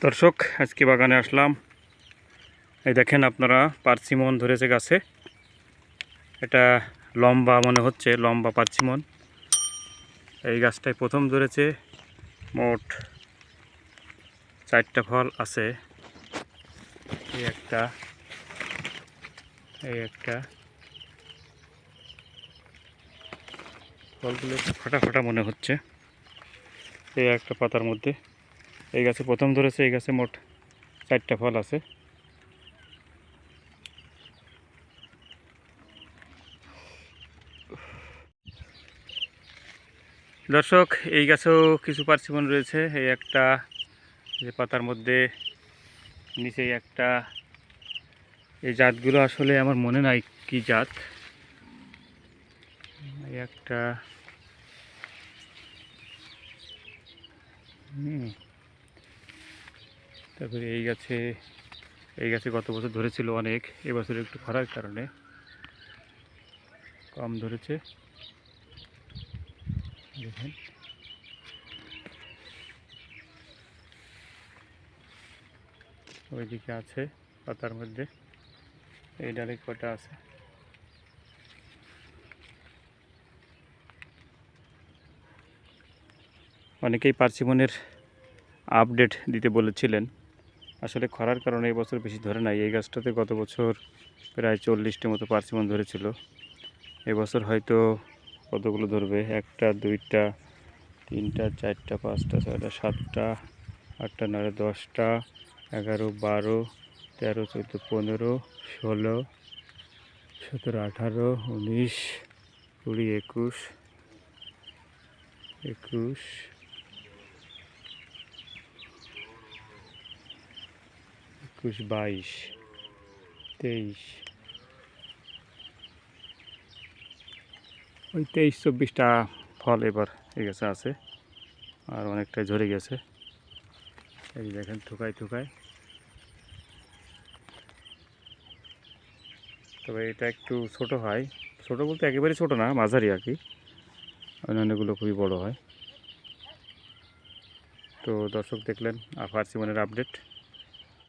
দর্শক, আজকে বাগানে আসলাম। এই দেখেন আপনারা, পার্সিমন ধরেছে গাছে। এটা লম্বা মনে হচ্ছে, লম্বা পার্সিমন। এই গাছটায় প্রথম ধরেছে মোট চারটা ফল আছে। এই একটা এই একটা। ফলগুলো ফাটা ফাটা মনে হচ্ছে। এই একটা পাতার মধ্যে। এই গাছে প্রথম ধরেছে, এই গাছে মোট চারটা ফল আছে। দর্শক, এই গাছেও কিছু পার্সিমন রয়েছে। এই একটা যে পাতার মধ্যে, নিচে একটা, এই জাতগুলো আসলে আমার মনে নাই কি জাত। এই একটা, হুম তারপরে এই গাছে এই গাছে গত বছর ধরেছিল অনেক এবছর একটু খরার কারণে কম ধরেছে। দেখেন। ওইদিকে আছে পাতার মধ্যে, এই ডালে কটা আছে। অনেকেই পার্সিমনের আপডেট দিতে বলেছিলেন। আসলে খরার কারণে এই বছর বেশি ধরে নাই। এই গাছটাতে গত বছর প্রায় চল্লিশটি মতো পার্সিমন ধরেছিল। এবছর হয়তো কতগুলো ধরবে? একটা, দুইটা, তিনটা, চারটা, পাঁচটা, ছয়টা, সাতটা, আটটা নয় দশটা, এগারো, বারো, তেরো, চোদ্দ, পনেরো, ষোলো, সতেরো, আঠারো, উনিশ, কুড়ি, একুশ একুশ একুশ, বাইশ, তেইশ। ওই তেইশ, চব্বিশটা ফল এবার এই গেছে আছে, আর অনেকটাই ঝরে গেছে। এই দেখেন থুকায় থুকায় তবে এটা একটু ছোট হয়। ছোট বলতে একেবারে ছোট না, মাঝারি আর কি। অন্যান্যগুলো খুবই বড় হয়। তো দর্শক দেখলেন আর ফার্সিমনের আপডেট।